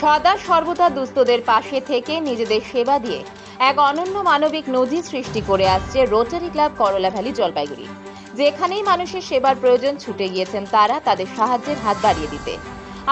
সদা সর্বদা দুস্থদের পাশে থেকে নিজেদের সেবা দিয়ে এক অনন্য মানবিক নজির সৃষ্টি করে আসছে rotary club Karala valley Jalpaiguri. যেখানেই মানুষের সেবার প্রয়োজন ছুটে গিয়েছেন তারা তাদের সাহায্যের হাত বাড়িয়ে দিতে।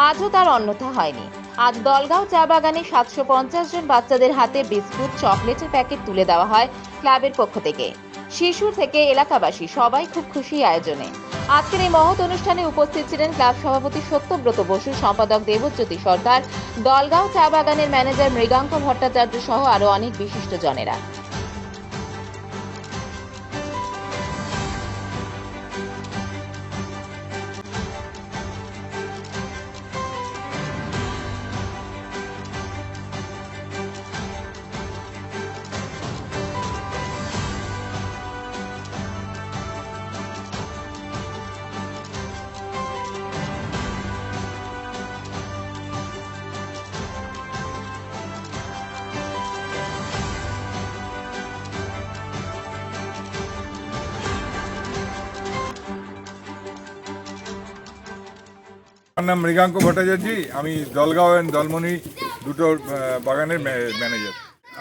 আজও তার অন্যথা হয়নি। আজ দলগাঁও চা বাগানে সাতশো পঞ্চাশ জন বাচ্চাদের হাতে বিস্কুট, চকলেটের প্যাকেট তুলে দেওয়া হয় ক্লাবের পক্ষ থেকে। শিশু থেকে এলাকাবাসী সবাই খুব খুশি আয়োজনে। আজকের এই মহৎ অনুষ্ঠানে উপস্থিত ছিলেন ক্লাব সভাপতি সত্যব্রত বসু, সম্পাদক দেবজ্যোতি সর্দার দলগাঁও চা বাগানের ম্যানেজার মৃগাঙ্ক ভট্টাচার্য সহ আরও অনেক বিশিষ্ট জনেরা আমার নাম মৃগাঙ্ক ভট্টাচার্য, আমি দলগাঁও অ্যান্ড দলমনি দুটো বাগানের ম্যানেজার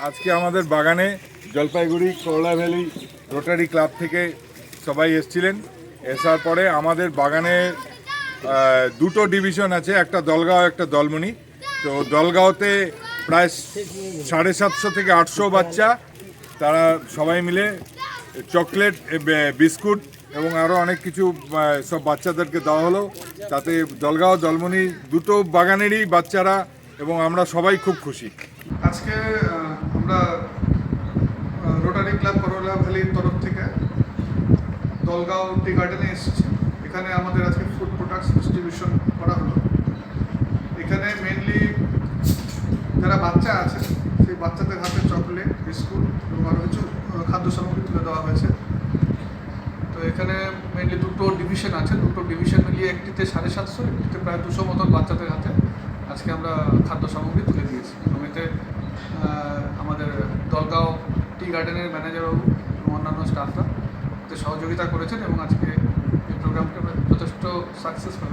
আজকে আমাদের বাগানে জলপাইগুড়ি, করলা ভ্যালি রোটারি ক্লাব থেকে সবাই এসছিলেন। এসার পরে আমাদের বাগানে দুটো ডিভিশন আছে, একটা দলগাঁও, একটা দলমনি। তো দলগাঁওতে প্রায় সাড়ে সাতশো থেকে আটশো বাচ্চা, তারা সবাই মিলে চকলেট বিস্কুট এবং আরও অনেক কিছু সব বাচ্চাদেরকে দেওয়া হলো তাতে দলগাঁও দলমনি দুটো বাগানেরই বাচ্চারা এবং আমরা সবাই খুব খুশি। আজকে আমরা রোটারি ক্লাব করোলা ভ্যালির তরফ থেকে দলগাঁও টি গার্ডেনে এসেছি। এখানে আমাদের আজকে ফুড প্রোডাক্টস ডিস্ট্রিবিউশন করা হলো। এখানে মেনলি যারা বাচ্চা আছে, সেই বাচ্চাদের হাতে চকলেট বিস্কুট এবং আরও কিছু খাদ্য সামগ্রী তুলে দেওয়া হয়েছে। এখানে মেনলি দুটো ডিভিশন আছে। দুটো ডিভিশন মিলিয়ে একটিতে সাড়ে সাতশো, একটিতে প্রায় দুশো মতন বাচ্চাদের হাতে আজকে আমরা খাদ্য সামগ্রী তুলে দিয়েছি। এবং এতে আমাদের দলগাঁও টি গার্ডেনের ম্যানেজারবাবু এবং অন্যান্য স্টাফরা সহযোগিতা করেছেন এবং আজকে এই প্রোগ্রামটা যথেষ্ট সাকসেসফুল